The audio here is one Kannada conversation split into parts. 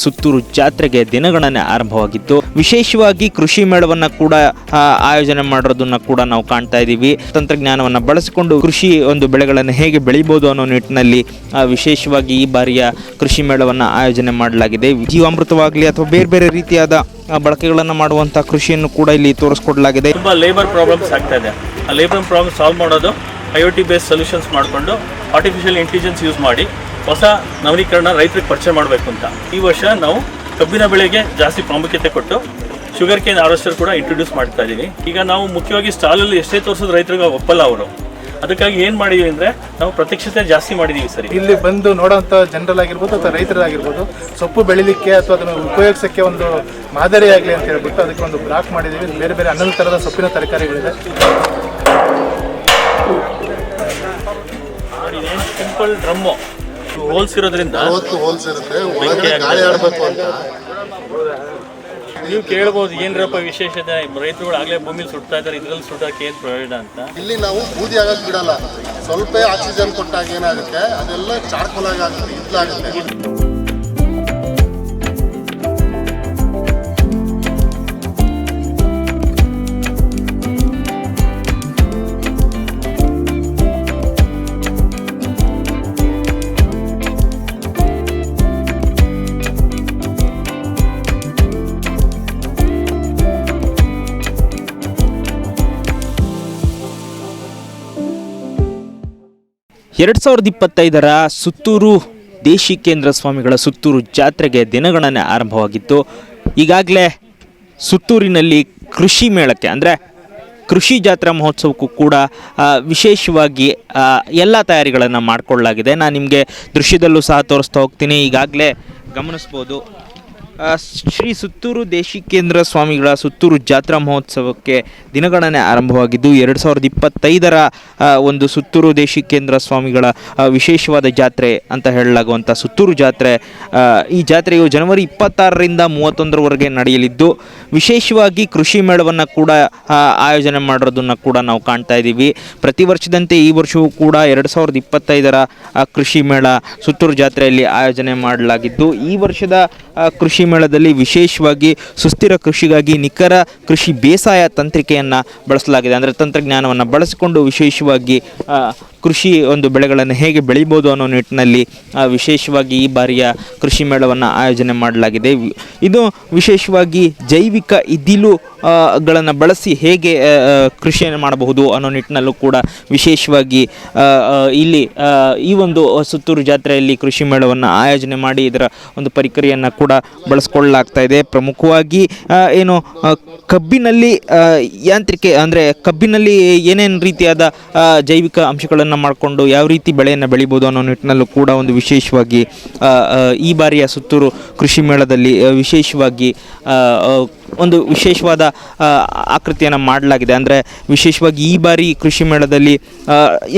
ಸುತ್ತೂರು ಜಾತ್ರೆಗೆ ದಿನಗಣನೆ ಆರಂಭವಾಗಿತ್ತು. ವಿಶೇಷವಾಗಿ ಕೃಷಿ ಮೇಳವನ್ನ ಕೂಡ ಆಯೋಜನೆ ಮಾಡಿರೋದನ್ನ ಕೂಡ ನಾವು ಕಾಣ್ತಾ ಇದ್ದೀವಿ. ತಂತ್ರಜ್ಞಾನವನ್ನು ಬಳಸಿಕೊಂಡು ಕೃಷಿ ಒಂದು ಬೆಳೆಗಳನ್ನು ಹೇಗೆ ಬೆಳಿಬೋದು ಅನ್ನೋ ನಿಟ್ಟಿನಲ್ಲಿ ವಿಶೇಷವಾಗಿ ಈ ಬಾರಿಯ ಕೃಷಿ ಮೇಳವನ್ನ ಆಯೋಜನೆ ಮಾಡಲಾಗಿದೆ. ಜೀವಾಮೃತವಾಗಲಿ ಅಥವಾ ಬೇರೆ ಬೇರೆ ರೀತಿಯಾದ ಬಳಕೆಗಳನ್ನು ಮಾಡುವಂತಹ ಕೃಷಿಯನ್ನು ಕೂಡ ಇಲ್ಲಿ ತೋರಿಸ್ಕೊಡ್ಲಾಗಿದೆ. ತುಂಬಾ ಲೇಬರ್ ಪ್ರಾಬ್ಲಮ್ಸ್ ಆಗ್ತಾ ಇದೆ. ಲೇಬರ್ ಪ್ರಾಬ್ಲಮ್ ಸಾಲ್ವ್ ಮಾಡೋದು I O T base solutions ಮಾಡಿಕೊಂಡು ಆರ್ಟಿಫಿಷಿಯಲ್ ಇಂಟೆಲಿಜೆನ್ಸ್ ಯೂಸ್ ಮಾಡಿ ಹೊಸ ನವೀಕರಣ ರೈತರಿಗೆ ಪರಿಚಯ ಮಾಡಬೇಕು ಅಂತ. ಈ ವರ್ಷ ನಾವು ಕಬ್ಬಿನ ಬೆಳೆಗೆ ಜಾಸ್ತಿ ಪ್ರಾಮುಖ್ಯತೆ ಕೊಟ್ಟು ಶುಗರ್ ಕೇನ್ ಆರೋಸ್ಟರ್ ಕೂಡ ಇಂಟ್ರೊಡ್ಯೂಸ್ ಮಾಡ್ತಾ ಇದ್ದೀವಿ ಈಗ ನಾವು ಮುಖ್ಯವಾಗಿ ಸ್ಟಾಲಲ್ಲಿ ಎಷ್ಟೇ ತೋರಿಸೋದು ರೈತರಿಗೆ ಒಪ್ಪಲ್ಲ ಅವರು. ಅದಕ್ಕಾಗಿ ಏನು ಮಾಡಿದೀವಿ ಅಂದರೆ ನಾವು ಪ್ರತ್ಯಕ್ಷತೆ ಜಾಸ್ತಿ ಮಾಡಿದ್ದೀವಿ ಸರಿ. ಇಲ್ಲಿ ಬಂದು ನೋಡೋಂಥ ಜನರಲ್ಲಾಗಿರ್ಬೋದು ಅಥವಾ ರೈತರಾಗಿರ್ಬೋದು, ಸೊಪ್ಪು ಬೆಳಿಲಿಕ್ಕೆ ಅಥವಾ ಅದನ್ನು ಉಪಯೋಗಿಸೋಕ್ಕೆ ಒಂದು ಮಾದರಿಯಾಗಲಿ ಅಂತ ಹೇಳ್ಬಿಟ್ಟು ಅದಕ್ಕೆ ಒಂದು ಬ್ಲಾಕ್ ಮಾಡಿದ್ದೀವಿ ಬೇರೆ ಬೇರೆ ಹನ್ನೊಂದು ಥರದ ಸೊಪ್ಪಿನ ತರಕಾರಿಗಳಿದೆ. ಸಿಂಪಲ್ ಡ್ರಮ್ಮು ಹೋಲ್ಸ್ ಇರೋದ್ರಿಂದ ಅವತ್ತು ಹೋಲ್ಸ್ ಇರುತ್ತೆ. ಒಳಗಡೆ ಗಾಳಿ ಆಡಬೇಕು ಅಂತ. ನೀವು ಕೇಳ್ಬೋದು ಏನ್ರಪ್ಪ ವಿಶೇಷತೆ? ರೈತರುಗಳು ಆಗಲೇ ಭೂಮಿಲಿ ಸುಡ್ತಾ ಇದ್ದಾರೆ ಇದ್ರಲ್ಲಿ ಸುಡೋಕೆ ಏನ್ ಪ್ರಯೋಜನ ಅಂತ? ಇಲ್ಲಿ ನಾವು ಬೂದಿ ಆಗಕ್ಕೆ ಬಿಡಲ್ಲ. ಸ್ವಲ್ಪ ಆಕ್ಸಿಜನ್ ಕೊಟ್ಟಾಗ ಏನಾಗುತ್ತೆ? ಅದೆಲ್ಲ ಚಾರ್ಕೋಲ್ ಆಗಿ ಎರಡು ಸಾವಿರದ ಇಪ್ಪತ್ತೈದರ ಸುತ್ತೂರು ದೇಶಿ ಕೇಂದ್ರ ಸ್ವಾಮಿಗಳ ಸುತ್ತೂರು ಜಾತ್ರೆಗೆ ದಿನಗಣನೆ ಆರಂಭವಾಗಿತ್ತು. ಈಗಾಗಲೇ ಸುತ್ತೂರಿನಲ್ಲಿ ಕೃಷಿ ಮೇಳಕ್ಕೆ, ಅಂದರೆ ಕೃಷಿ ಜಾತ್ರಾ ಮಹೋತ್ಸವಕ್ಕೂ ಕೂಡ ವಿಶೇಷವಾಗಿ ಎಲ್ಲ ತಯಾರಿಗಳನ್ನು ಮಾಡಿಕೊಳ್ಳಲಾಗಿದೆ. ನಾನು ನಿಮಗೆ ದೃಶ್ಯದಲ್ಲೂ ಸಹ ತೋರಿಸ್ತಾ ಹೋಗ್ತೀನಿ. ಈಗಾಗಲೇ ಗಮನಿಸ್ಬೋದು. ಶ್ರೀ ಸುತ್ತೂರು ದೇಶಿಕೇಂದ್ರ ಸ್ವಾಮಿಗಳ ಸುತ್ತೂರು ಜಾತ್ರಾ ಮಹೋತ್ಸವಕ್ಕೆ ದಿನಗಣನೆ ಆರಂಭವಾಗಿದ್ದು ಎರಡು ಸಾವಿರದ ಇಪ್ಪತ್ತೈದರ ಒಂದು ಸುತ್ತೂರು ದೇಶಿಕೇಂದ್ರ ಸ್ವಾಮಿಗಳ ವಿಶೇಷವಾದ ಜಾತ್ರೆ ಅಂತ ಹೇಳಲಾಗುವಂಥ ಸುತ್ತೂರು ಜಾತ್ರೆ ಈ ಜಾತ್ರೆಯು ಜನವರಿ ಇಪ್ಪತ್ತಾರರಿಂದ ಮೂವತ್ತೊಂದರವರೆಗೆ ನಡೆಯಲಿದ್ದು ವಿಶೇಷವಾಗಿ ಕೃಷಿ ಮೇಳವನ್ನು ಕೂಡ ಆಯೋಜನೆ ಮಾಡಿರೋದನ್ನು ಕೂಡ ನಾವು ಕಾಣ್ತಾ ಇದ್ದೀವಿ. ಪ್ರತಿ ವರ್ಷದಂತೆ ಈ ವರ್ಷವೂ ಕೂಡ ಎರಡು ಸಾವಿರದ ಇಪ್ಪತ್ತೈದರ ಕೃಷಿ ಮೇಳ ಸುತ್ತೂರು ಜಾತ್ರೆಯಲ್ಲಿ ಆಯೋಜನೆ ಮಾಡಲಾಗಿದ್ದು ಈ ವರ್ಷದ ಆ, ಕೃಷಿ ಮೇಳದಲ್ಲಿ ವಿಶೇಷವಾಗಿ ಸುಸ್ಥಿರ ಕೃಷಿಗಾಗಿ ನಿಖರ ಕೃಷಿ ಬೇಸಾಯ ತಂತ್ರಿಕೆಯನ್ನು ಬಳಸಲಾಗಿದೆ. ಅಂದರೆ ತಂತ್ರಜ್ಞಾನವನ್ನು ಬಳಸಿಕೊಂಡು ವಿಶೇಷವಾಗಿ ಕೃಷಿ ಒಂದು ಬೆಳೆಗಳನ್ನು ಹೇಗೆ ಬೆಳಿಬೋದು ಅನ್ನೋ ನಿಟ್ಟಿನಲ್ಲಿ ವಿಶೇಷವಾಗಿ ಈ ಬಾರಿಯ ಕೃಷಿ ಮೇಳವನ್ನು ಆಯೋಜನೆ ಮಾಡಲಾಗಿದೆ. ಇದು ವಿಶೇಷವಾಗಿ ಜೈವಿಕ ಇದಿಲು ಗಳನ್ನು ಬಳಸಿ ಹೇಗೆ ಕೃಷಿಯನ್ನು ಮಾಡಬಹುದು ಅನ್ನೋ ನಿಟ್ಟಿನಲ್ಲೂ ಕೂಡ ವಿಶೇಷವಾಗಿ ಇಲ್ಲಿ ಈ ಒಂದು ಸುತ್ತೂರು ಜಾತ್ರೆಯಲ್ಲಿ ಕೃಷಿ ಮೇಳವನ್ನು ಆಯೋಜನೆ ಮಾಡಿ ಇದರ ಒಂದು ಪರಿಕರಿಯನ್ನು ಕೂಡ ಬಳಸ್ಕೊಳ್ಳಲಾಗ್ತಾ ಇದೆ. ಪ್ರಮುಖವಾಗಿ ಏನು ಕಬ್ಬಿನಲ್ಲಿ ಯಾಂತ್ರಿಕೆ, ಅಂದರೆ ಕಬ್ಬಿನಲ್ಲಿ ಏನೇನು ರೀತಿಯಾದ ಜೈವಿಕ ಅಂಶಗಳನ್ನು ಮಾಡಿಕೊಂಡು ಯಾವ ರೀತಿ ಬೆಳೆಯನ್ನು ಬೆಳಿಬೋದು ಅನ್ನೋ ನಿಟ್ಟಿನಲ್ಲೂ ಕೂಡ ಒಂದು ವಿಶೇಷವಾಗಿ ಈ ಬಾರಿಯ ಸುತ್ತೂರು ಕೃಷಿ ಮೇಳದಲ್ಲಿ ವಿಶೇಷವಾಗಿ ಒಂದು ವಿಶೇಷವಾದ ಆಕೃತಿಯನ್ನು ಮಾಡಲಾಗಿದೆ. ಅಂದರೆ ವಿಶೇಷವಾಗಿ ಈ ಬಾರಿ ಕೃಷಿ ಮೇಳದಲ್ಲಿ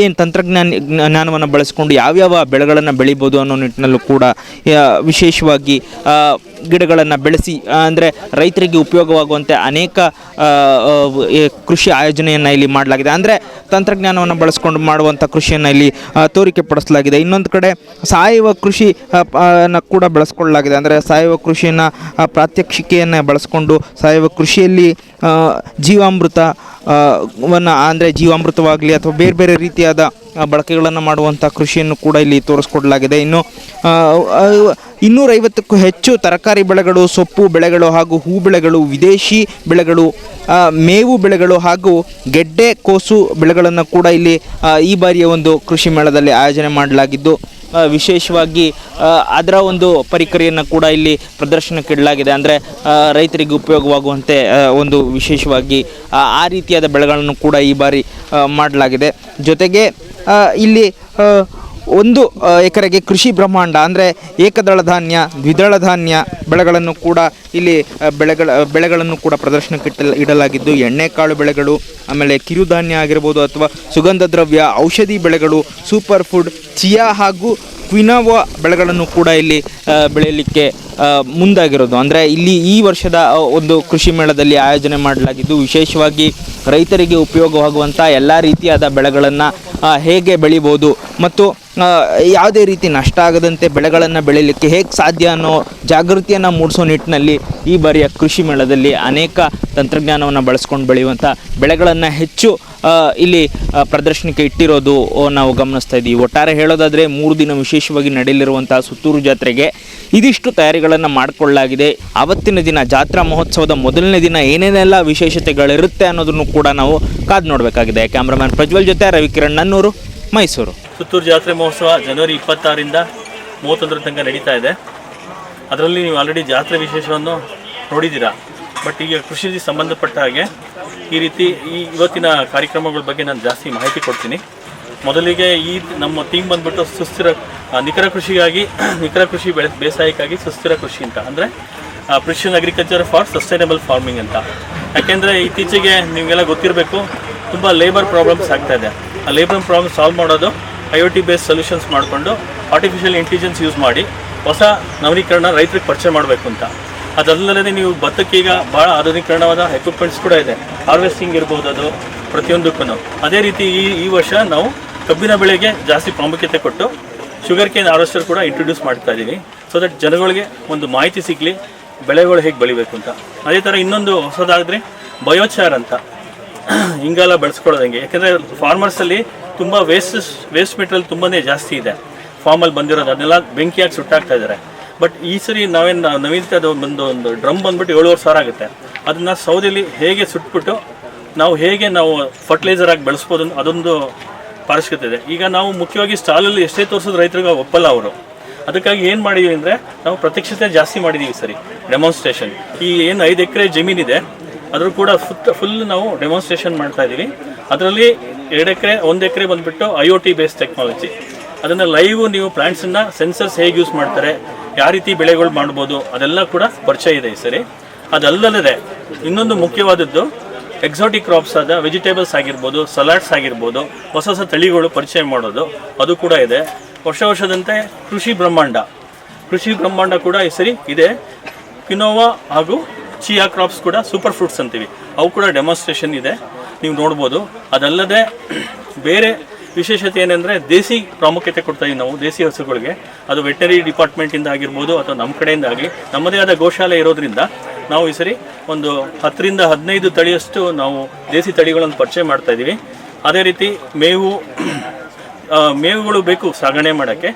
ಏನು ತಂತ್ರಜ್ಞಾನ, ಜ್ಞಾನವನ್ನು ಬಳಸಿಕೊಂಡು ಯಾವ್ಯಾವ ಬೆಳೆಗಳನ್ನು ಬೆಳಿಬೋದು ಅನ್ನೋ ನಿಟ್ಟಿನಲ್ಲೂ ಕೂಡ ವಿಶೇಷವಾಗಿ ಗಿಡಗಳನ್ನು ಬೆಳೆಸಿ ಅಂದರೆ ರೈತರಿಗೆ ಉಪಯೋಗವಾಗುವಂತೆ ಅನೇಕ ಕೃಷಿ ಆಯೋಜನೆಯನ್ನು ಇಲ್ಲಿ ಮಾಡಲಾಗಿದೆ. ಅಂದರೆ ತಂತ್ರಜ್ಞಾನವನ್ನು ಬಳಸ್ಕೊಂಡು ಮಾಡುವಂಥ ಕೃಷಿಯನ್ನು ಇಲ್ಲಿ ತೋರಿಕೆ ಪಡಿಸಲಾಗಿದೆ. ಇನ್ನೊಂದು ಕಡೆ ಸಾವಯವ ಕೃಷಿ ಕೂಡ ಬಳಸ್ಕೊಳ್ಳಲಾಗಿದೆ. ಅಂದರೆ ಸಾವಯವ ಕೃಷಿಯನ್ನು ಪ್ರಾತ್ಯಕ್ಷಿಕೆಯನ್ನು ಬಳಸ್ಕೊಂಡು ಸಾವಯವ ಕೃಷಿಯಲ್ಲಿ ಜೀವಾಮೃತ ವನ್ನು, ಅಂದರೆ ಜೀವಾಮೃತವಾಗಲಿ ಅಥವಾ ಬೇರೆ ಬೇರೆ ರೀತಿಯಾದ ಬಳಕೆಗಳನ್ನು ಮಾಡುವಂಥ ಕೃಷಿಯನ್ನು ಕೂಡ ಇಲ್ಲಿ ತೋರಿಸ್ಕೊಡಲಾಗಿದೆ. ಇನ್ನು ಇನ್ನೂರೈವತ್ತಕ್ಕೂ ಹೆಚ್ಚು ತರಕಾರಿ ಬೆಳೆಗಳು, ಸೊಪ್ಪು ಬೆಳೆಗಳು ಹಾಗೂ ಹೂ ಬೆಳೆಗಳು, ವಿದೇಶಿ ಬೆಳೆಗಳು ಮೇವು ಬೆಳೆಗಳು ಹಾಗೂ ಗೆಡ್ಡೆ, ಕೋಸು ಬೆಳೆಗಳನ್ನು ಕೂಡ ಇಲ್ಲಿ ಈ ಬಾರಿಯ ಒಂದು ಕೃಷಿ ಮೇಳದಲ್ಲಿ ಆಯೋಜನೆ ಮಾಡಲಾಗಿದ್ದು ವಿಶೇಷವಾಗಿ ಅದರ ಒಂದು ಪರಿಕರಿಯನ್ನು ಕೂಡ ಇಲ್ಲಿ ಪ್ರದರ್ಶನಕ್ಕೆ ಇಡಲಾಗಿದೆ. ಅಂದರೆ ರೈತರಿಗೆ ಉಪಯೋಗವಾಗುವಂತೆ ಒಂದು ವಿಶೇಷವಾಗಿ ಆ, ರೀತಿಯಾದ ಬೆಳೆಗಳನ್ನು ಕೂಡ ಈ ಬಾರಿ ಮಾಡಲಾಗಿದೆ. ಜೊತೆಗೆ ಇಲ್ಲಿ ಒಂದು ಎಕರೆಗೆ ಕೃಷಿ ಬ್ರಹ್ಮಾಂಡ ಅಂದರೆ ಏಕದಳ ಧಾನ್ಯ ದ್ವಿದಳ ಧಾನ್ಯ ಬೆಳೆಗಳನ್ನು ಕೂಡ ಇಲ್ಲಿ ಬೆಳೆಗಳ ಬೆಳೆಗಳನ್ನು ಕೂಡ ಪ್ರದರ್ಶನಕ್ಕೆ ಇಟ್ಟ ಇಡಲಾಗಿದ್ದು ಎಣ್ಣೆಕಾಳು ಬೆಳೆಗಳು ಆಮೇಲೆ ಕಿರುಧಾನ್ಯ ಆಗಿರ್ಬೋದು ಅಥವಾ ಸುಗಂಧ ದ್ರವ್ಯ ಔಷಧಿ ಬೆಳೆಗಳು ಸೂಪರ್ ಫುಡ್ ಚಿಯಾ ಹಾಗೂ ಕ್ವಿನೋವಾ ಬೆಳೆಗಳನ್ನು ಕೂಡ ಇಲ್ಲಿ ಬೆಳೆಯಲಿಕ್ಕೆ ಮುಂದಾಗಿರೋದು. ಅಂದರೆ ಇಲ್ಲಿ ಈ ವರ್ಷದ ಒಂದು ಕೃಷಿ ಮೇಳದಲ್ಲಿ ಆಯೋಜನೆ ಮಾಡಲಾಗಿದ್ದು, ವಿಶೇಷವಾಗಿ ರೈತರಿಗೆ ಉಪಯೋಗವಾಗುವಂಥ ಎಲ್ಲ ರೀತಿಯಾದ ಬೆಳೆಗಳನ್ನು ಹೇಗೆ ಬೆಳಿಬೋದು ಮತ್ತು ಯಾವುದೇ ರೀತಿ ನಷ್ಟ ಆಗದಂತೆ ಬೆಳೆಗಳನ್ನು ಬೆಳೀಲಿಕ್ಕೆ ಹೇಗೆ ಸಾಧ್ಯ ಅನ್ನೋ ಜಾಗೃತಿಯನ್ನು ಮೂಡಿಸೋ ನಿಟ್ಟಿನಲ್ಲಿ ಈ ಬಾರಿಯ ಕೃಷಿ ಮೇಳದಲ್ಲಿ ಅನೇಕ ತಂತ್ರಜ್ಞಾನವನ್ನು ಬಳಸ್ಕೊಂಡು ಬೆಳೆಯುವಂಥ ಬೆಳೆಗಳನ್ನು ಹೆಚ್ಚು ಇಲ್ಲಿ ಪ್ರದರ್ಶನಕ್ಕೆ ಇಟ್ಟಿರೋದು ನಾವು ಗಮನಿಸ್ತಾ ಇದ್ದೀವಿ ಒಟ್ಟಾರೆ ಹೇಳೋದಾದರೆ ಮೂರು ದಿನ ವಿಶೇಷವಾಗಿ ನಡೆಯಲಿರುವಂಥ ಸುತ್ತೂರು ಜಾತ್ರೆಗೆ ಇದಿಷ್ಟು ತಯಾರಿಗಳನ್ನು ಮಾಡಿಕೊಳ್ಳಲಾಗಿದೆ. ಆವತ್ತಿನ ದಿನ ಜಾತ್ರಾ ಮಹೋತ್ಸವದ ಮೊದಲನೇ ದಿನ ಏನೇನೆಲ್ಲ ವಿಶೇಷತೆಗಳಿರುತ್ತೆ ಅನ್ನೋದನ್ನು ಕೂಡ ನಾವು ಕಾದು ನೋಡಬೇಕಾಗಿದೆ. ಕ್ಯಾಮ್ರಾಮನ್ ಪ್ರಜ್ವಲ್ ಜೊತೆ ರವಿಕಿರಣ್ ನನ್ನೂರು, ಮೈಸೂರು. ಸುತ್ತೂರು ಜಾತ್ರೆ ಮಹೋತ್ಸವ ಜನವರಿ ಇಪ್ಪತ್ತಾರರಿಂದ ಮೂವತ್ತೊಂದರ ತನಕ ನಡೀತಾ ಇದೆ. ಅದರಲ್ಲಿ ನೀವು ಆಲ್ರೆಡಿ ಜಾತ್ರೆ ವಿಶೇಷವನ್ನು ನೋಡಿದ್ದೀರಾ. ಬಟ್ ಈಗ ಕೃಷಿಗೆ ಸಂಬಂಧಪಟ್ಟ ಹಾಗೆ ಈ ರೀತಿ ಈ ಇವತ್ತಿನ ಕಾರ್ಯಕ್ರಮಗಳ ಬಗ್ಗೆ ನಾನು ಜಾಸ್ತಿ ಮಾಹಿತಿ ಕೊಡ್ತೀನಿ. ಮೊದಲಿಗೆ ಈ ನಮ್ಮ ಟೀಮ್ ಬಂದ್ಬಿಟ್ಟು ಸುಸ್ಥಿರ ನಿಖರ ಕೃಷಿಗಾಗಿ, ನಿಖರ ಕೃಷಿ ಬೆಳೆ, ಬೇಸಾಯಕ್ಕಾಗಿ ಸುಸ್ಥಿರ ಕೃಷಿ ಅಂತ. ಅಂದರೆ precision agriculture for sustainable farming ಅಂತ. ಯಾಕೆಂದರೆ ಇತ್ತೀಚೆಗೆ ನಿಮಗೆಲ್ಲ ಗೊತ್ತಿರಬೇಕು, ತುಂಬ ಲೇಬರ್ ಪ್ರಾಬ್ಲಮ್ಸ್ ಆಗ್ತಾ ಇದೆ. ಆ ಲೇಬರ್ ಪ್ರಾಬ್ಲಮ್ ಸಾಲ್ವ್ ಮಾಡೋದು I O T base solutions ಮಾಡಿಕೊಂಡು ಆರ್ಟಿಫಿಷಿಯಲ್ ಇಂಟೆಲಿಜೆನ್ಸ್ ಯೂಸ್ ಮಾಡಿ ಹೊಸ ನವೀಕರಣ ರೈತರಿಗೆ ಪರಿಚಯ ಮಾಡಬೇಕು ಅಂತ. ಅದಲ್ಲದೆ ನೀವು ಭತ್ತಕ್ಕೆ ಈಗ ಭಾಳ ಆಧುನೀಕರಣವಾದ ಎಕ್ವಿಪ್ಮೆಂಟ್ಸ್ ಕೂಡ ಇದೆ. ಹಾರ್ವೆಸ್ಟಿಂಗ್ ಇರ್ಬೋದು ಅದು ಪ್ರತಿಯೊಂದಕ್ಕೂ ಅದೇ ರೀತಿ ಈ ಈ ವರ್ಷ ನಾವು ಕಬ್ಬಿನ ಬೆಳೆಗೆ ಜಾಸ್ತಿ ಪ್ರಾಮುಖ್ಯತೆ ಕೊಟ್ಟು ಶುಗರ್ ಕೇನ್ ಹಾರ್ವೆಸ್ಟರ್ ಕೂಡ ಇಂಟ್ರೊಡ್ಯೂಸ್ ಮಾಡ್ತಾ ಇದ್ದೀವಿ. ಸೊ ದಟ್ ಜನಗಳಿಗೆ ಒಂದು ಮಾಹಿತಿ ಸಿಗಲಿ, ಬೆಳೆಗಳು ಹೇಗೆ ಬೆಳಿಬೇಕು ಅಂತ. ಅದೇ ಥರ ಇನ್ನೊಂದು ಹೊಸದಾದರೆ ಬಯೋಚಾರ್ ಅಂತ. ಹಿಂಗೆಲ್ಲ ಬೆಳೆಸ್ಕೊಳ್ಳೋದಂಗೆ. ಯಾಕೆಂದರೆ ಫಾರ್ಮರ್ಸಲ್ಲಿ ತುಂಬ ವೇಸ್ಟ್ ವೇಸ್ಟ್ ಮೆಟೀರಿಯಲ್ ತುಂಬಾ ಜಾಸ್ತಿ ಇದೆ. ಫಾರ್ಮಲ್ಲಿ ಬಂದಿರೋದು ಅದನ್ನೆಲ್ಲ ಬೆಂಕಿಯಾಗಿ ಸುಟ್ಟಾಕ್ತಾ ಇದ್ದಾರೆ ಬಟ್ ಈ ಸರಿ ನಾವೇನು ನವೀನತೆ ಒಂದು ಒಂದು ಡ್ರಮ್ ಬಂದ್ಬಿಟ್ಟು ಏಳುವರೆ ಸಾವಿರ ಆಗುತ್ತೆ. ಅದನ್ನು ಸೌದೆಯಲ್ಲಿ ಹೇಗೆ ಸುಟ್ಬಿಟ್ಟು ನಾವು ಹೇಗೆ ನಾವು ಫರ್ಟಿಲೈಸರ್ ಆಗಿ ಬೆಳೆಸ್ಬೋದು ಅದೊಂದು ಪಾರಸ್ಕತೆ ಇದೆ. ಈಗ ನಾವು ಮುಖ್ಯವಾಗಿ ಸ್ಟಾಲಲ್ಲಿ ಎಷ್ಟೇ ತೋರಿಸೋದು ರೈತರಿಗೆ ಒಪ್ಪಲ್ಲ ಅವರು. ಅದಕ್ಕಾಗಿ ಏನು ಮಾಡಿದ್ದೀವಿ ಅಂದರೆ ನಾವು ಪ್ರತ್ಯಕ್ಷತೆ ಜಾಸ್ತಿ ಮಾಡಿದ್ದೀವಿ ಸರಿ ಡೆಮಾನ್ಸ್ಟ್ರೇಷನ್ ಈ ಏನು ಐದು ಎಕರೆ ಜಮೀನಿದೆ ಅದರೂ ಕೂಡ ಫುಲ್ ಫುಲ್ ನಾವು ಡೆಮಾನ್ಸ್ಟ್ರೇಷನ್ ಮಾಡ್ತಾ ಇದ್ದೀವಿ ಅದರಲ್ಲಿ ಎರಡು ಎಕರೆ, ಒಂದು ಎಕರೆ ಬಂದುಬಿಟ್ಟು I O T base technology ಅದನ್ನು ಲೈವ್ ನೀವು ಪ್ಲಾಂಟ್ಸನ್ನು ಸೆನ್ಸರ್ಸ್ ಹೇಗೆ ಯೂಸ್ ಮಾಡ್ತಾರೆ, ಯಾವ ರೀತಿ ಬೆಳೆಗಳು ಮಾಡ್ಬೋದು, ಅದೆಲ್ಲ ಕೂಡ ಪರಿಚಯ ಇದೆ ಈ ಸರಿ. ಅದಲ್ಲದೆ ಇನ್ನೊಂದು ಮುಖ್ಯವಾದದ್ದು ಎಕ್ಸಾಟಿಕ್ ಕ್ರಾಪ್ಸ್ ಆದ ವೆಜಿಟೇಬಲ್ಸ್ ಆಗಿರ್ಬೋದು ಸಲಾಡ್ಸ್ ಆಗಿರ್ಬೋದು, ಹೊಸ ಹೊಸ ತಳಿಗಳು ಪರಿಚಯ ಮಾಡೋದು, ಅದು ಕೂಡ ಇದೆ. ವರ್ಷ ವರ್ಷದಂತೆ ಕೃಷಿ ಬ್ರಹ್ಮಾಂಡ. ಕೃಷಿ ಬ್ರಹ್ಮಾಂಡ ಕೂಡ ಈ ಸರಿ ಇದೆ. ಕಿನೋವಾ ಹಾಗೂ ಚಿಯಾ ಕ್ರಾಪ್ಸ್ ಕೂಡ ಸೂಪರ್ ಫ್ರೂಟ್ಸ್ ಅಂತೀವಿ. ಅವು ಕೂಡ ಡೆಮಾನ್ಸ್ಟ್ರೇಷನ್ ಇದೆ. ನೀವು ನೋಡ್ಬೋದು. ಅದಲ್ಲದೆ ಬೇರೆ ವಿಶೇಷತೆ ಏನಂದರೆ ದೇಸಿ ಪ್ರಾಮುಖ್ಯತೆ ಕೊಡ್ತಾ ಇದ್ದೀವಿ ನಾವು, ದೇಸಿ ಹಸುಗಳಿಗೆ. ಅದು ವೆಟನರಿ ಡಿಪಾರ್ಟ್ಮೆಂಟಿಂದ ಆಗಿರ್ಬೋದು ಅಥವಾ ನಮ್ಮ ಕಡೆಯಿಂದ ಆಗಲಿ ನಮ್ಮದೇ ಆದ ಗೋಶಾಲೆ ಇರೋದ್ರಿಂದ ನಾವು ಈ ಸರಿ ಒಂದು ಹತ್ತರಿಂದ ಹದಿನೈದು ತಳಿಯಷ್ಟು ನಾವು ದೇಸಿ ತಳಿಗಳನ್ನು ಪರಿಚಯ ಮಾಡ್ತಾ ಇದ್ದೀವಿ. ಅದೇ ರೀತಿ ಮೇವು ಮೇವುಗಳು ಬೇಕು ಸಾಗಣೆ ಮಾಡೋಕ್ಕೆ.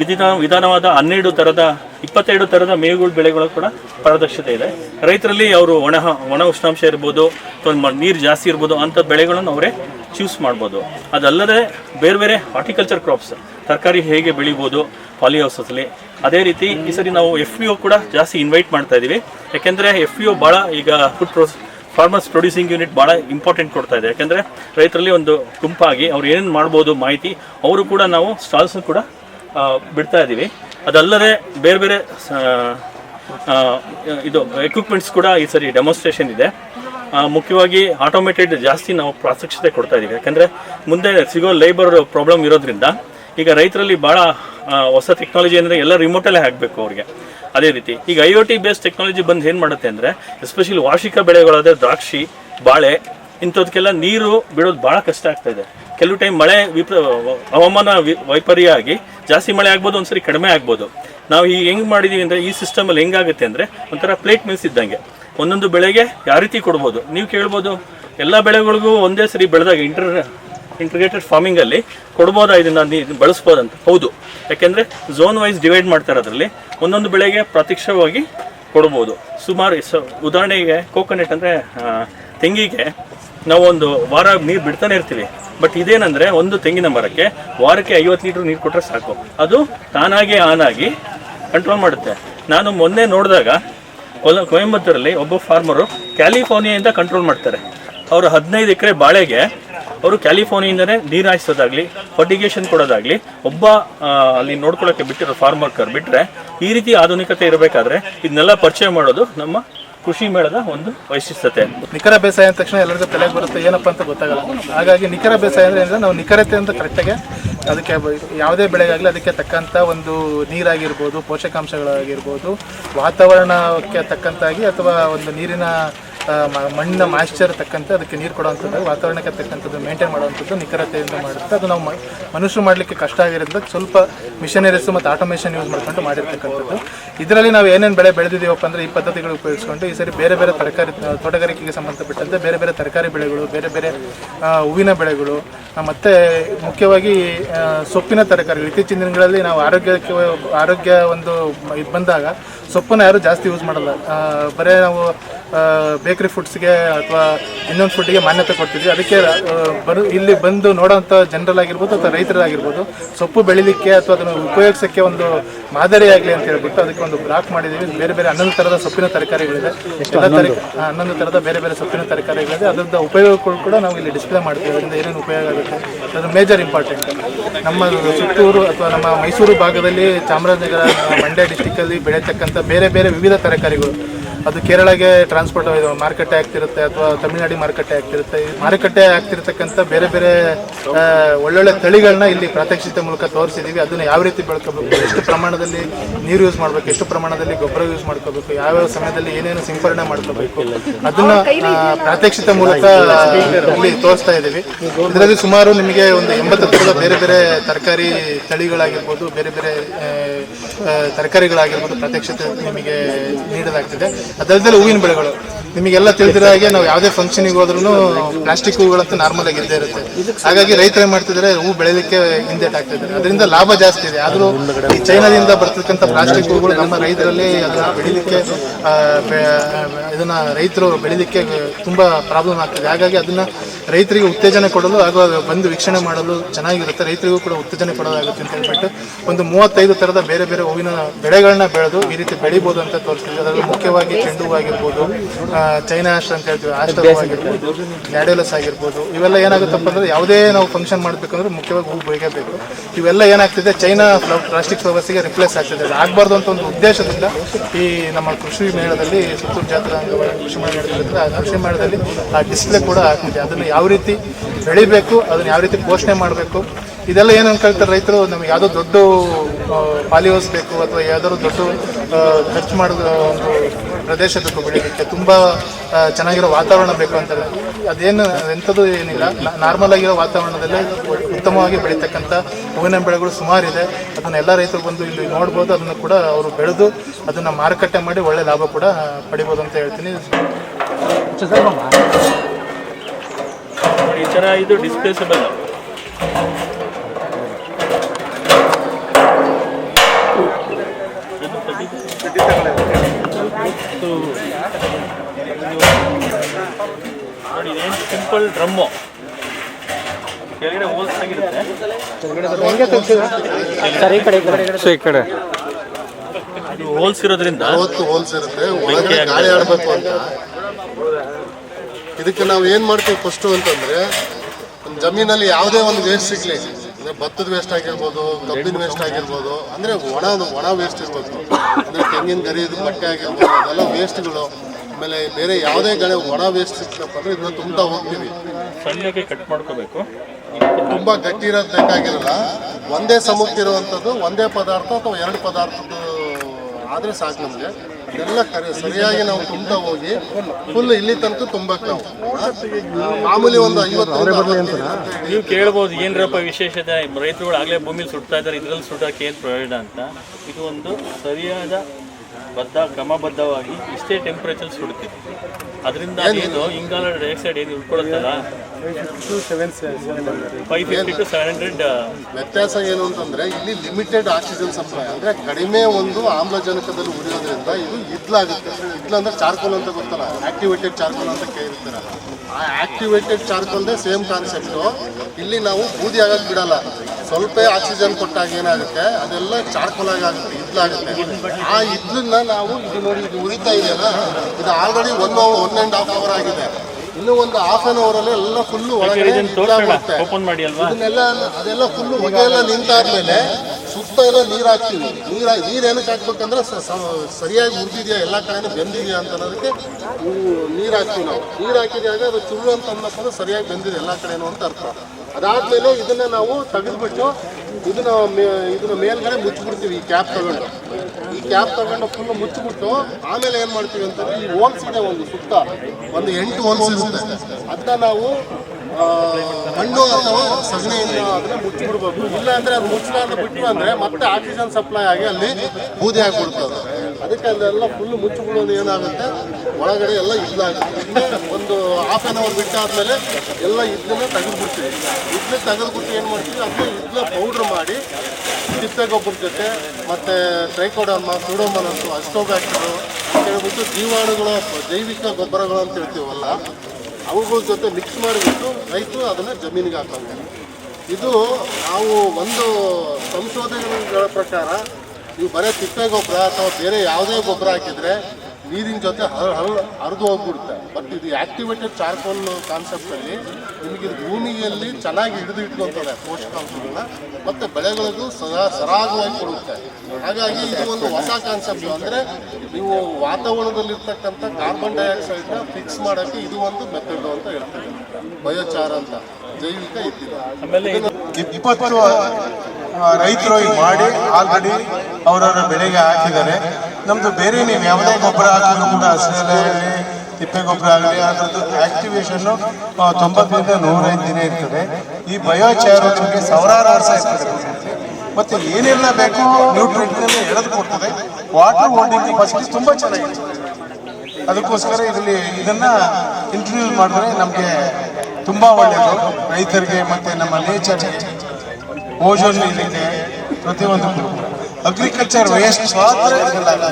ವಿಧಿನ ವಿಧಾನವಾದ ಹನ್ನೆರಡು ಥರದ, ಇಪ್ಪತ್ತೆರಡು ಥರದ ಮೇವುಗಳು ಬೆಳೆಗಳು ಕೂಡ ಪಾರದರ್ಶತೆ ಇದೆ. ರೈತರಲ್ಲಿ ಅವರು ಒಣ ಒಣ ಉಷ್ಣಾಂಶ ಇರ್ಬೋದು, ಅಥವಾ ನೀರು ಜಾಸ್ತಿ ಇರ್ಬೋದು, ಅಂಥ ಬೆಳೆಗಳನ್ನು ಅವರೇ ಚೂಸ್ ಮಾಡ್ಬೋದು. ಅದಲ್ಲದೆ ಬೇರೆ ಬೇರೆ ಹಾರ್ಟಿಕಲ್ಚರ್ ಕ್ರಾಪ್ಸ್ ತರಕಾರಿ ಹೇಗೆ ಬೆಳಿಬೋದು ಪಾಲಿ ಹೌಸಸ್ಲಿ ಅದೇ ರೀತಿ ಈ ಸರಿ ನಾವು ಎಫ್ ಪಿ ಒ ಕೂಡ ಜಾಸ್ತಿ ಇನ್ವೈಟ್ ಮಾಡ್ತಾ ಇದ್ದೀವಿ ಯಾಕೆಂದರೆ ಎಫ್ ಪಿ ಒ ಭಾಳ ಈಗ food pros farmers producing unit ಭಾಳ ಇಂಪಾರ್ಟೆಂಟ್ ಕೊಡ್ತಾ ಇದೆ. ಯಾಕೆಂದರೆ ರೈತರಲ್ಲಿ ಒಂದು ಗುಂಪಾಗಿ ಅವ್ರು ಏನೇನು ಮಾಡ್ಬೋದು ಮಾಹಿತಿ, ಅವರು ಕೂಡ ನಾವು ಸ್ಟಾಲ್ಸ್ ಕೂಡ ಬಿಡ್ತಾ ಇದ್ದೀವಿ ಅದಲ್ಲದೆ ಬೇರೆ ಬೇರೆ ಇದು ಎಕ್ವಿಪ್ಮೆಂಟ್ಸ್ ಕೂಡ ಈ ಸರಿ ಡೆಮಾನ್ಸ್ಟ್ರೇಷನ್ ಇದೆ. ಮುಖ್ಯವಾಗಿ ಆಟೋಮೇಟೆಡ್ ಜಾಸ್ತಿ ನಾವು ಪ್ರಾಸಕ್ಷತೆ ಕೊಡ್ತಾ ಇದ್ದೀವಿ ಯಾಕಂದರೆ ಮುಂದೆ ಸಿಗೋ ಲೇಬರ್ ಪ್ರಾಬ್ಲಮ್ ಇರೋದ್ರಿಂದ ಈಗ ರೈತರಲ್ಲಿ ಭಾಳ ಹೊಸ ಟೆಕ್ನಾಲಜಿ ಅಂದರೆ ಎಲ್ಲ ರಿಮೋಟಲ್ಲೇ ಹಾಕಬೇಕು ಅವ್ರಿಗೆ. ಅದೇ ರೀತಿ ಈಗ I O T base technology ಬಂದು ಏನು ಮಾಡುತ್ತೆ ಅಂದರೆ ಎಸ್ಪೆಷಲಿ ವಾರ್ಷಿಕ ಬೆಳೆಗಳಾದ ದ್ರಾಕ್ಷಿ, ಬಾಳೆ ಇಂಥದಕ್ಕೆಲ್ಲ ನೀರು ಬಿಡೋದು ಭಾಳ ಕಷ್ಟ ಆಗ್ತಾ ಇದೆ. ಕೆಲವು ಟೈಮ್ ಮಳೆ ವಿಪ ಹವಾಮಾನ ವೈಪರ್ಯ ಆಗಿ ಜಾಸ್ತಿ ಮಳೆ ಆಗ್ಬೋದು, ಒಂದ್ಸರಿ ಕಡಿಮೆ ಆಗ್ಬೋದು. ನಾವು ಈಗ ಹೆಂಗೆ ಮಾಡಿದ್ದೀವಿ ಅಂದರೆ ಈ ಸಿಸ್ಟಮಲ್ಲಿ ಹೆಂಗಾಗುತ್ತೆ ಅಂದರೆ ಒಂಥರ ಪ್ಲೇಟ್ ಮಿಲ್ಸ್ ಇದ್ದಂಗೆ ಒಂದೊಂದು ಬೆಳೆಗೆ ಯಾವ ರೀತಿ ಕೊಡ್ಬೋದು? ನೀವು ಕೇಳ್ಬೋದು. ಎಲ್ಲ ಬೆಳೆಗಳಿಗೂ ಒಂದೇ ಸರಿ ಬೆಳೆದಾಗ ಇಂಟರ್ ಇಂಟಿಗ್ರೇಟೆಡ್ ಫಾರ್ಮಿಂಗಲ್ಲಿ ಕೊಡ್ಬೋದಾ ಇದನ್ನು ನೀವು ಬಳಸ್ಬೋದಂತ? ಹೌದು. ಯಾಕೆಂದರೆ ಝೋನ್ ವೈಸ್ ಡಿವೈಡ್ ಮಾಡ್ತಾರೆ ಅದರಲ್ಲಿ ಒಂದೊಂದು ಬೆಳೆಗೆ ಪ್ರತ್ಯಕ್ಷವಾಗಿ ಕೊಡ್ಬೋದು. ಸುಮಾರು ಉದಾಹರಣೆಗೆ ಕೋಕೋನಟ್ ಅಂದರೆ ತೆಂಗಿಗೆ ನಾವು ಒಂದು ವಾರ ನೀರು ಬಿಡ್ತಾನೆ ಇರ್ತೀವಿ. ಬಟ್ ಇದೇನಂದರೆ ಒಂದು ತೆಂಗಿನ ಮರಕ್ಕೆ ವಾರಕ್ಕೆ ಐವತ್ತು ಲೀಟ್ರ್ ನೀರು ಕೊಟ್ಟರೆ ಸಾಕು. ಅದು ತಾನಾಗೆ ಆನ್ ಆಗಿ ಕಂಟ್ರೋಲ್ ಮಾಡುತ್ತೆ. ನಾನು ಮೊನ್ನೆ ನೋಡಿದಾಗ ಕೊಲ, ಕೊಯಂಬತ್ತೂರಲ್ಲಿ ಒಬ್ಬ ಫಾರ್ಮರು ಕ್ಯಾಲಿಫೋರ್ನಿಯಿಂದ ಕಂಟ್ರೋಲ್ ಮಾಡ್ತಾರೆ. ಅವರು ಹದಿನೈದು ಎಕರೆ ಬಾಳೆಗೆ ಅವರು ಕ್ಯಾಲಿಫೋರ್ನಿಯಿಂದನೇ ನೀರು ಹಾಯಿಸೋದಾಗ್ಲಿ ಫರ್ಟಿಗೇಷನ್ ಕೊಡೋದಾಗ್ಲಿ ಒಬ್ಬ ಅಲ್ಲಿ ನೋಡ್ಕೊಳ್ಳೋಕ್ಕೆ ಬಿಟ್ಟಿರೋ ಫಾರ್ಮರ್ಕರ್ ಬಿಟ್ಟರೆ ಈ ರೀತಿ ಆಧುನಿಕತೆ ಇರಬೇಕಾದ್ರೆ ಇದನ್ನೆಲ್ಲ ಪರಿಚಯ ಮಾಡೋದು ನಮ್ಮ ಕೃಷಿ ಮೇಳದ ಒಂದು ವೈಶಿಷ್ಟ್ಯತೆ. ನಿಖರ ಬೇಸಾಯ ಅಂದ ತಕ್ಷಣ ಎಲ್ಲರಿಗೂ ತಲೆಗೆ ಬರುತ್ತೆ, ಏನಪ್ಪ ಅಂತ ಗೊತ್ತಾಗಲ್ಲ. ಹಾಗಾಗಿ ನಿಖರ ಬೇಸಾಯ ಅಂದರೆ ಏನಂದ್ರೆ ನಾವು ನಿಖರತೆ ಅಂತ ಕರೆಕ್ಟಾಗಿ ಅದಕ್ಕೆ ಯಾವುದೇ ಬೆಳೆಗಾಗಲಿ ಅದಕ್ಕೆ ತಕ್ಕಂಥ ಒಂದು ನೀರಾಗಿರ್ಬೋದು, ಪೋಷಕಾಂಶಗಳಾಗಿರ್ಬೋದು, ವಾತಾವರಣಕ್ಕೆ ತಕ್ಕಂತಾಗಿ ಅಥವಾ ಒಂದು ನೀರಿನ ಮಣ್ಣಿನ ಮಾಯಿಶ್ಚರ್ ತಕ್ಕಂತೆ ಅದಕ್ಕೆ ನೀರು ಕೊಡುವಂಥದ್ದು, ವಾತಾವರಣಕ್ಕೆ ತಕ್ಕಂಥದ್ದು ಮೇಂಟೈನ್ ಮಾಡುವಂಥದ್ದು, ನಿಖರತೆಯಿಂದ ಮಾಡುತ್ತೆ. ಅದು ನಾವು ಮನುಷ್ಯರು ಮಾಡಲಿಕ್ಕೆ ಕಷ್ಟ ಆಗಿರೋದ್ರಿಂದ ಸ್ವಲ್ಪ ಮಿಷನರೀಸ್ ಮತ್ತು ಆಟೋಮೇಷನ್ ಯೂಸ್ ಮಾಡ್ಕೊಂಡು ಮಾಡಿರ್ತಕ್ಕಂಥದ್ದು. ಇದರಲ್ಲಿ ನಾವು ಏನೇನು ಬೆಳೆ ಬೆಳೆದಿದ್ದೀವಪ್ಪ ಅಂದರೆ ಈ ಪದ್ಧತಿಗಳು ಉಪಯೋಗಿಸ್ಕೊಂಡು ಈ ಸರಿ ಬೇರೆ ಬೇರೆ ತರಕಾರಿ ತೋಟಗಾರಿಕೆಗೆ ಸಂಬಂಧಪಟ್ಟಂತೆ ಬೇರೆ ಬೇರೆ ತರಕಾರಿ ಬೆಳೆಗಳು, ಬೇರೆ ಬೇರೆ ಹೂವಿನ ಬೆಳೆಗಳು ಮತ್ತು ಮುಖ್ಯವಾಗಿ ಸೊಪ್ಪಿನ ತರಕಾರಿಗಳು. ಇತ್ತೀಚಿನ ದಿನಗಳಲ್ಲಿ ನಾವು ಆರೋಗ್ಯಕ್ಕೆ, ಆರೋಗ್ಯ ಒಂದು ಇದು ಬಂದಾಗ ಸೊಪ್ಪನ್ನು ಯಾರು ಜಾಸ್ತಿ ಯೂಸ್ ಮಾಡಲ್ಲ. ಬರೀ ನಾವು ಬೇಕರಿ ಫುಡ್ಸ್ಗೆ ಅಥವಾ ಇನ್ನೊಂದು ಫುಡ್ಗೆ ಮಾನ್ಯತೆ ಕೊಡ್ತಿದ್ವಿ. ಅದಕ್ಕೆ ಬರು ಇಲ್ಲಿ ಬಂದು ನೋಡೋಂಥ ಜನರಲ್ಲಾಗಿರ್ಬೋದು ಅಥವಾ ರೈತರಾಗಿರ್ಬೋದು ಸೊಪ್ಪು ಬೆಳಿಲಿಕ್ಕೆ ಅಥವಾ ಅದನ್ನು ಉಪಯೋಗಿಸೋಕ್ಕೆ ಒಂದು ಮಾದರಿಯಾಗಲಿ ಅಂತ ಹೇಳ್ಬಿಟ್ಟು ಅದಕ್ಕೆ ಒಂದು ಬ್ಲಾಕ್ ಮಾಡಿದ್ದೀವಿ. ಬೇರೆ ಬೇರೆ ಹನ್ನೊಂದು ಥರದ ಸೊಪ್ಪಿನ ತರಕಾರಿಗಳಿದೆ. ಎಲ್ಲ ತರಕ ಆ, ಹನ್ನೊಂದು ಥರದ ಬೇರೆ ಬೇರೆ ಸೊಪ್ಪಿನ ತರಕಾರಿಗಳಿದೆ. ಅದರಿಂದ ಉಪಯೋಗಗಳು ಕೂಡ ನಾವು ಇಲ್ಲಿ ಡಿಸ್ಪ್ಲೇ ಮಾಡ್ತೀವಿ. ಅದರಿಂದ ಏನೇನು ಉಪಯೋಗ ಆಗುತ್ತೆ? ಅದು ಮೇಜರ್ ಇಂಪಾರ್ಟೆಂಟ್ ನಮ್ಮ ಸುತ್ತೂರು ಅಥವಾ ನಮ್ಮ ಮೈಸೂರು ಭಾಗದಲ್ಲಿ ಚಾಮರಾಜನಗರ ಮಂಡ್ಯ ಡಿಸ್ಟಿಕ್ಕಲ್ಲಿ ಬೆಳೆಯತಕ್ಕಂಥ ಬೇರೆ ಬೇರೆ ವಿವಿಧ ತರಕಾರಿಗಳು. ಅದು ಕೇರಳಗೆ ಟ್ರಾನ್ಸ್ಪೋರ್ಟ್ ಮಾರುಕಟ್ಟೆ ಆಗ್ತಿರುತ್ತೆ ಅಥವಾ ತಮಿಳುನಾಡಿ ಮಾರುಕಟ್ಟೆ ಆಗ್ತಿರುತ್ತೆ. ಮಾರುಕಟ್ಟೆ ಆಗ್ತಿರ್ತಕ್ಕಂಥ ಬೇರೆ ಬೇರೆ ಒಳ್ಳೊಳ್ಳೆ ತಳಿಗಳನ್ನ ಇಲ್ಲಿ ಪ್ರಾತ್ಯಕ್ಷಿತೆ ಮೂಲಕ ತೋರಿಸಿದ್ದೀವಿ ಅದನ್ನು ಯಾವ ರೀತಿ ಬೆಳ್ಕೋಬೇಕು, ಎಷ್ಟು ಪ್ರಮಾಣದಲ್ಲಿ ನೀರು ಯೂಸ್ ಮಾಡಬೇಕು, ಎಷ್ಟು ಪ್ರಮಾಣದಲ್ಲಿ ಗೊಬ್ಬರ ಯೂಸ್ ಮಾಡ್ಕೋಬೇಕು ಯಾವ ಯಾವ ಸಮಯದಲ್ಲಿ ಏನೇನು ಸಿಂಪರಣೆ ಮಾಡ್ಕೋಬೇಕು, ಅದನ್ನ ಪ್ರಾತ್ಯಕ್ಷಿತೆ ಮೂಲಕ ಇಲ್ಲಿ ತೋರಿಸ್ತಾ ಇದ್ದೀವಿ. ಇದರಲ್ಲಿ ಸುಮಾರು ನಿಮಗೆ ಒಂದು ಎಂಬತ್ತು ಬೇರೆ ಬೇರೆ ತರಕಾರಿ ತಳಿಗಳಾಗಿರ್ಬೋದು, ಬೇರೆ ಬೇರೆ ತರಕಾರಿಗಳಾಗಿರ್ಬೋದು ಪ್ರಾತ್ಯಕ್ಷಿತೆ ನಿಮಗೆ ನೀಡಲಾಗ್ತಿದೆ. ಅದಲ್ಲದೆ ಹೂವಿನ ಬೆಳೆಗಳು. ನಿಮಗೆಲ್ಲ ತಿಳಿದಿರೋ ಹಾಗೆ ನಾವು ಯಾವುದೇ ಫಂಕ್ಷನಿಗೆ ಹೋದ್ರೂ ಪ್ಲಾಸ್ಟಿಕ್ ಹೂಗಳಂತೂ ನಾರ್ಮಲ್ ಆಗಿ ಇದ್ದೇ ಇರುತ್ತೆ. ಹಾಗಾಗಿ ರೈತರು ಏನ್ ಮಾಡ್ತಿದ್ದಾರೆ ಹೂ ಬೆಳೆಯಲಿಕ್ಕೆ ಹಿಂದೇಟ್ ಆಗ್ತದೆ ಅದರಿಂದ ಲಾಭ ಜಾಸ್ತಿ ಇದೆ. ಆದರೂ ಚೈನಾದಿಂದ ಬರ್ತಕ್ಕಂಥ ಪ್ಲಾಸ್ಟಿಕ್ ಹೂಗಳು ನಮ್ಮ ರೈತರಲ್ಲಿ ಅದನ್ನ ಬೆಳಿಲಿಕ್ಕೆ ಇದನ್ನ ರೈತರು ಬೆಳಿಲಿಕ್ಕೆ ತುಂಬಾ ಪ್ರಾಬ್ಲಮ್ ಆಗ್ತದೆ. ಹಾಗಾಗಿ ಅದನ್ನ ರೈತರಿಗೆ ಉತ್ತೇಜನ ಕೊಡಲು ಹಾಗೂ ಬಂದು ವೀಕ್ಷಣೆ ಮಾಡಲು ಚೆನ್ನಾಗಿರುತ್ತೆ. ರೈತರಿಗೂ ಕೂಡ ಉತ್ತೇಜನ ಕೊಡೋದಾಗುತ್ತೆ ಅಂತ ಹೇಳ್ಬಿಟ್ಟು ಒಂದು ಮೂವತ್ತೈದು ಥರದ ಬೇರೆ ಬೇರೆ ಹೂವಿನ ಬೆಳೆಗಳನ್ನ ಬೆಳೆದು ಈ ರೀತಿ ಬೆಳಿಬೋದು ಅಂತ ತೋರಿಸ್ತೀವಿ ಅದರಲ್ಲಿ ಮುಖ್ಯವಾಗಿ ಚೆಂಡು ಹೂ ಆಗಿರ್ಬೋದು ಚೈನಾ ಆಸ್ಟ್ರ ಅಂತ ಹೇಳ್ತೀವಿ, ಆಶ್ರ ಹೂ ಆಗಿರ್ಬೋದು ಗ್ಯಾಡೋಲಸ್ ಆಗಿರ್ಬೋದು, ಇವೆಲ್ಲ ಏನಾಗುತ್ತಪ್ಪ ಅಂದ್ರೆ ಯಾವುದೇ ನಾವು ಫಂಕ್ಷನ್ ಮಾಡಬೇಕಂದ್ರೆ ಮುಖ್ಯವಾಗಿ ಹೂ ಬೇಕಬೇಕು ಇವೆಲ್ಲ ಏನಾಗ್ತಿದೆ, ಚೈನಾ ಪ್ಲಾಸ್ಟಿಕ್ ಫ್ಲವರ್ಸ್ಗೆ ರಿಪ್ಲೇಸ್ ಆಗ್ತಿದೆ. ಆಗಬಾರ್ದು ಅಂತ ಒಂದು ಉದ್ದೇಶದಿಂದ ಈ ನಮ್ಮ ಕೃಷಿ ಮೇಳದಲ್ಲಿ ಸುತ್ತೂರು ಜಾತ್ರಾ ಕೃಷಿ ಮೇಳ ನಡೆದಿರುತ್ತೆ. ಆ ಕೃಷಿ ಮೇಳದಲ್ಲಿ ಆ ಡಿಸ್ಪ್ಲೇ ಕೂಡ ಆಗ್ತಿದೆ ಅದನ್ನು ಯಾವ ರೀತಿ ಬೆಳಿಬೇಕು, ಅದನ್ನ ಯಾವ ರೀತಿ ಪೋಷಣೆ ಮಾಡಬೇಕು, ಇದೆಲ್ಲ ಏನು ಅನ್ಕೊಳ್ತಾರೆ ರೈತರು? ನಮ್ಗೆ ಯಾವುದೋ ದೊಡ್ಡ ಪಾಲಿಯೋಸ್ ಬೇಕು ಅಥವಾ ಯಾವ್ದಾದ್ರು ದೊಡ್ಡ ಖರ್ಚು ಮಾಡಿದ ಒಂದು ಪ್ರದೇಶ ಬೇಕು ಬೆಳಿಲಿಕ್ಕೆ. ತುಂಬ ಚೆನ್ನಾಗಿರೋ ವಾತಾವರಣ ಬೇಕು ಅಂತಾರೆ ಅದೇನು ಎಂಥದ್ದು ಏನಿಲ್ಲ. ನಾರ್ಮಲ್ ಆಗಿರೋ ವಾತಾವರಣದಲ್ಲೇ ಉತ್ತಮವಾಗಿ ಬೆಳೀತಕ್ಕಂಥ ಹೂವಿನ ಬೆಳೆಗಳು ಸುಮಾರಿದೆ. ಅದನ್ನ ಎಲ್ಲ ರೈತರು ಬಂದು ಇಲ್ಲಿ ನೋಡ್ಬೋದು. ಅದನ್ನು ಕೂಡ ಅವರು ಬೆಳೆದು ಅದನ್ನು ಮಾರುಕಟ್ಟೆ ಮಾಡಿ ಒಳ್ಳೆ ಲಾಭ ಕೂಡ ಪಡಿಬೋದು ಅಂತ ಹೇಳ್ತೀನಿ. ಈ ಇದು ಡಿಸ್ಪ್ಲೇಸಬಲ್ ನೋಡಿ ಇದೇನು ಸಿಂಪಲ್ ಡ್ರಮ್ಮು ಕೆಳಗಡೆ ಹೋಲ್ಸ್ ಆಗಿರುತ್ತೆ. ಇದು ಹೋಲ್ಸ್ ಇರೋದ್ರಿಂದ ಅವತ್ತು ಹೋಲ್ಸ್ ಇರುತ್ತೆ ಒಳಗಡೆ ಗಾಳಿ ಆಡಬೇಕು ಅಂತ ಇದಕ್ಕೆ ನಾವು ಏನು ಮಾಡ್ತೀವಿ ಫಸ್ಟು ಅಂತಂದ್ರೆ ನಮ್ಮ ಜಮೀನಲ್ಲಿ ಯಾವುದೇ ಒಂದು ವೇಸ್ಟ್ ಸಿಗ್ಲಿ ಅಂದ್ರೆ ಭತ್ತದ ವೇಸ್ಟ್ ಆಗಿರ್ಬೋದು ಕಬ್ಬಿನ ವೇಸ್ಟ್ ಆಗಿರ್ಬೋದು ಅಂದ್ರೆ ಒಣ ಒಣ ವೇಸ್ಟ್ ಇರ್ಬೋದು. ಅಂದ್ರೆ ತೆಂಗಿನ ಗರಿದು ಬಟ್ಟೆ ಆಗಿರ್ಬೋದು ಅದೆಲ್ಲ ವೇಸ್ಟ್ಗಳು ಆಮೇಲೆ ಬೇರೆ ಯಾವುದೇ ಕಡೆ ಒಣ ವೇಸ್ಟ್ ಸಿಕ್ತಪ್ಪ ಅಂದ್ರೆ ಇದನ್ನ ತುಂಬ್ತಾ ಹೋಗ್ತೀವಿ. ಸಣ್ಣಗೆ ಕಟ್ ಮಾಡ್ಕೋಬೇಕು. ತುಂಬಾ ಗಟ್ಟಿ ಇರೋದು ಬೇಕಾಗಿರಲ್ಲ. ಒಂದೇ ಸಮಕ್ಕಿರುವಂಥದ್ದು ಒಂದೇ ಪದಾರ್ಥ ಅಥವಾ ಎರಡು ಪದಾರ್ಥದ್ದು ಆದ್ರೆ ಸಾಕು ನಮಗೆ. ಎಲ್ಲ ಕರೆ ಸರಿಯಾಗಿ ನಾವು ತುಂಬ್ತಾ ಹೋಗಿ ಫುಲ್ ಇಲ್ಲಿ ತನಕ ತುಂಬಕ್ ನಾವು. ಮಾಮೂಲಿ ಒಂದು ಐವತ್ತು ನೀವು ಕೇಳ್ಬೋದು ಏನ್ರಪ್ಪ ವಿಶೇಷತೆ? ರೈತರುಗಳು ಆಗಲೇ ಭೂಮಿಲಿ ಸುಡ್ತಾ ಇದ್ದಾರೆ ಇದ್ರಲ್ಲಿ ಸುಡೋಕೆ ಏನು ಪ್ರಯೋಜನ ಅಂತ. ಇದು ಒಂದು ಸರಿಯಾದ ಬದ್ಧ ಕ್ರಮಬದ್ಧವಾಗಿ ಇಷ್ಟೇ ಟೆಂಪ್ರೇಚರ್ ಸುಡುತ್ತೆ ಅದರಿಂದ ಏನು ಇಂಗಾಲ ಡೈಆಕ್ಸೈಡ್ ಏನು ಉಳ್ಕೊಳುತ್ತಲ್ಲ? Five fifty to seven hundred ವ್ಯತ್ಯಾಸ ಏನು ಅಂತಂದ್ರೆ ಇಲ್ಲಿ ಲಿಮಿಟೆಡ್ ಆಕ್ಸಿಜನ್ ಸಪ್ಲೈ ಅಂದ್ರೆ ಕಡಿಮೆ ಒಂದು ಆಮ್ಲಜನಕದಲ್ಲಿ ಉಳಿಯೋದ್ರಿಂದ ಇದು ಇದ್ಲಾಗುತ್ತೆ. ಇದ್ಲ ಅಂದ್ರೆ ಚಾರ್ಕೋಲ್ ಅಂತ ಗೊತ್ತಲ್ಲ? ಆಕ್ಟಿವೇಟೆಡ್ ಚಾರ್ಕೋಲ್ ಅಂತ ಕೇಳಿರ್ತಾರಲ್ಲ ಆ ಆಕ್ಟಿವೇಟೆಡ್ ಚಾರ್ಕೋಲ್ದೇ ಸೇಮ್ ಕಾನ್ಸೆಪ್ಟು ಇಲ್ಲಿ ನಾವು ಬೂದಿ ಆಗಕ್ಕೆ ಬಿಡಲ್ಲ. ಸ್ವಲ್ಪ ಆಕ್ಸಿಜನ್ ಕೊಟ್ಟಾಗ ಏನಾಗುತ್ತೆ? ಅದೆಲ್ಲ ಚಾರ್ಕೋಲ್ ಆಗಿ ಆಗುತ್ತೆ ಇದ್ಲಾಗುತ್ತೆ ಆ ಇದ್ಲನ್ನ ನಾವು ಇದು ನೋಡಿ ಇದು ಉರಿತಾ ಇದೆಯಲ್ಲ ಇದು already one one and half hour ಆಗಿದೆ. ಇನ್ನು ಒಂದು ಹಾಫ್ ಆನ್ ಅಲ್ಲಿ ಎಲ್ಲ ಫುಲ್ಲು ಒಳಗಡೆ ಮಾಡಿ ಇದನ್ನೆಲ್ಲ ಅದೆಲ್ಲ ಫುಲ್ಲು ಹೊಗೆ ಎಲ್ಲ ನಿಂತಾದ್ಮೇಲೆ ಸುತ್ತ ಎಲ್ಲ ನೀರು ಹಾಕ್ತೀವಿ. ನೀರು ನೀರು ಏನಕ್ಕೆ ಹಾಕ್ಬೇಕಂದ್ರೆ ಸರಿಯಾಗಿ ಉರಿದಿದೆಯಾ ಎಲ್ಲ ಕಡೆನೂ ಬೆಂದಿದೆಯಾ ಅಂತ ಅನ್ನೋದಕ್ಕೆ ನೀರು ಹಾಕ್ತೀವಿ ನಾವು. ನೀರು ಹಾಕಿದಾಗ ಅದು ಚುಳ್ಳು ಅಂತ ಅನ್ನಪ್ಪ ಸರಿಯಾಗಿ ಬೆಂದಿದೆ ಎಲ್ಲ ಕಡೆನೂ ಅಂತ ಅರ್ಥ. ಅದಾದ್ಮೇಲೆ ಇದನ್ನ ನಾವು ತೆಗೆದ್ಬಿಟ್ಟು ಇದನ್ನ ಇದನ್ನ ಮೇಲ್ಗಡೆ ಮುಚ್ಚಿಬಿಡ್ತೀವಿ ಈ ಕ್ಯಾಪ್ ತಗೊಂಡು. ಈ ಕ್ಯಾಪ್ ತಗೊಂಡು ಫುಲ್ ಮುಚ್ಚಿಬಿಟ್ಟು ಆಮೇಲೆ ಏನು ಮಾಡ್ತೀವಿ ಅಂತಂದ್ರೆ ಈ ಹೋಲ್ಸ್ ಇದೆ ಒಂದು ಸುತ್ತ, ಒಂದು ಎಂಟು ಹೋಲ್ಸ್ ಇರುತ್ತೆ. ಅದನ್ನ ನಾವು ಹಣ್ಣು ಅಥವಾ ಸಗಣಿಯಿಂದ ಅದನ್ನ ಮುಚ್ಚಿಬಿಡ್ಬೇಕು ಇಲ್ಲ ಅಂದ್ರೆ ಅದು ಮುಚ್ಚಲಾರ್ದು ಬಿಟ್ಟು ಅಂದ್ರೆ ಮತ್ತೆ ಆಕ್ಸಿಜನ್ ಸಪ್ಲೈ ಆಗಿ ಅಲ್ಲಿ ಬೂದಿ ಆಗಿಬಿಡ್ತದೆ. ಅದಕ್ಕೆ ಅಲ್ಲೆಲ್ಲ ಫುಲ್ ಮುಚ್ಚಿಕೊಳ್ಳೋದು ಏನಾಗುತ್ತೆ? ಒಳಗಡೆ ಎಲ್ಲ ಇದಾಗುತ್ತೆ ಒಂದು ಹಾಫ್ ಆನ್ ಅವರ್ ಬಿಟ್ಟಾದ್ಮೇಲೆ ಎಲ್ಲ ಇದ್ಲನ್ನ ತೆಗೆದ್ಬಿಡ್ತೀವಿ. ಇದ್ನ ತೆಗೆದ್ಬಿಟ್ಟು ಏನು ಮಾಡ್ತೀವಿ? ಅದನ್ನ ಇದ್ನ ಪೌಡ್ರ್ ಮಾಡಿ ತಿಪ್ಪೆ ಗೊಬ್ಬರ ಜೊತೆ ಸೂಡೋಮನ್ ಟ್ರೈಕೋಡರ್ಮ ಸೂಡೋಮನಸ್ಸು ಅಸ್ಟೋಬ್ಯಾಕ್ಟರು ಹೇಳ್ಬಿಟ್ಟು ಜೀವಾಣುಗಳ, ಜೈವಿಕ ಗೊಬ್ಬರಗಳು ಅಂತ ಹೇಳ್ತೀವಲ್ಲ, ಅವುಗಳ ಜೊತೆ ಮಿಕ್ಸ್ ಮಾಡಿಬಿಟ್ಟು ರೈತರು ಅದನ್ನು ಜಮೀನಿಗೆ ಹಾಕೋದು ಇದು ನಾವು ಒಂದು ಸಂಶೋಧನೆಗಳ ಪ್ರಕಾರ ನೀವು ಬರೀ ತಿಪ್ಪೆ ಗೊಬ್ಬರ ಅಥವಾ ಬೇರೆ ಯಾವುದೇ ಗೊಬ್ಬರ ಹಾಕಿದರೆ ನೀರಿನ ಜೊತೆ ಹರ ಹರ ಹರಿದು ಹೋಗ್ಬಿಡುತ್ತೆ. ಬಟ್ ಇದು ಆಕ್ಟಿವೇಟೆಡ್ ಚಾರ್ಕೋಲ್ ಕಾನ್ಸೆಪ್ಟಲ್ಲಿ ನಿಮಗೆ ಭೂಮಿಯಲ್ಲಿ ಚೆನ್ನಾಗಿ ಹಿಡಿದು ಇಟ್ಕೊತಾರೆ ಪೋಷಕಾಂಶಗಳನ್ನ. ಮತ್ತು ಬೆಳೆಗಳಿಗೂ ಸದಾ ಸರಾಗವಾಗಿ ಕೊಡುತ್ತೆ. ಹಾಗಾಗಿ ಇದು ಒಂದು ಹೊಸ ಕಾನ್ಸೆಪ್ಟ್ ಅಂದರೆ ನೀವು ವಾತಾವರಣದಲ್ಲಿರ್ತಕ್ಕಂಥ ಕಾರ್ಬನ್ ಡೈಆಕ್ಸೈಡ್ನ ಫಿಕ್ಸ್ ಮಾಡೋಕ್ಕೆ ಇದು ಒಂದು ಮೆಥಡ್ ಅಂತ ಹೇಳ್ತಾರೆ ಬಯೋಚಾರ ಅಂತ ಜೈವಿಕ ಇದ್ದಿದೆ ಆಮೇಲೆ ಇದು ಇಪ್ಪತ್ತು ರೈತರು ಈಗ ಮಾಡಿ ಆಲ್ರೆಡಿ ಅವರವರ ಬೆಳೆಗೆ ಹಾಕಿದ್ದಾರೆ. ನಮ್ಮದು ಬೇರೆ ನೀವು ಯಾವುದೇ ಗೊಬ್ಬರ ಹಾಕಿದ್ರು ಕೂಡ ಹಸಿರೆಲೆ ಆಗಲಿ, ತಿಪ್ಪೆ ಗೊಬ್ಬರ ಆಗಲಿ, ಅದರದ್ದು ಆಕ್ಟಿವೇಶನ್ ತೊಂಬತ್ತರಿಂದ ನೂರೈದು ದಿನ ಇರ್ತದೆ. ಈ ಬಯೋಚಾರ ಬಗ್ಗೆ ಸಾವಿರಾರು ವರ್ಷ ಇರ್ತದೆ. ಮತ್ತೆ ಏನೆಲ್ಲ ಬೇಕು? ನ್ಯೂಟ್ರಿಯೆಂಟ್ನಲ್ಲಿ ಎಳೆದು ಕೊಡ್ತದೆ. ವಾಟರ್ ಹೋಲ್ಡಿಂಗ್ ಫಸ್ಟ್ ತುಂಬಾ ಚೆನ್ನಾಗಿರ್ತದೆ ಅದಕ್ಕೋಸ್ಕರ ಇದರಲ್ಲಿ ಇದನ್ನ ಇಂಟ್ರೊಡ್ಯೂಸ್ ಮಾಡಿದ್ರೆ ನಮಗೆ ತುಂಬಾ ಒಳ್ಳೆಯದು ರೈತರಿಗೆ ಮತ್ತೆ ನಮ್ಮ ನೇಚರ್ಗೆ ಓಜೋನ್ ಇದಕ್ಕೆ ಪ್ರತಿಯೊಂದು ಅಗ್ರಿಕಲ್ಚರ್ ವೇಸ್ಟ್ ಮಾತ್ರ ಇದೆಲ್ಲ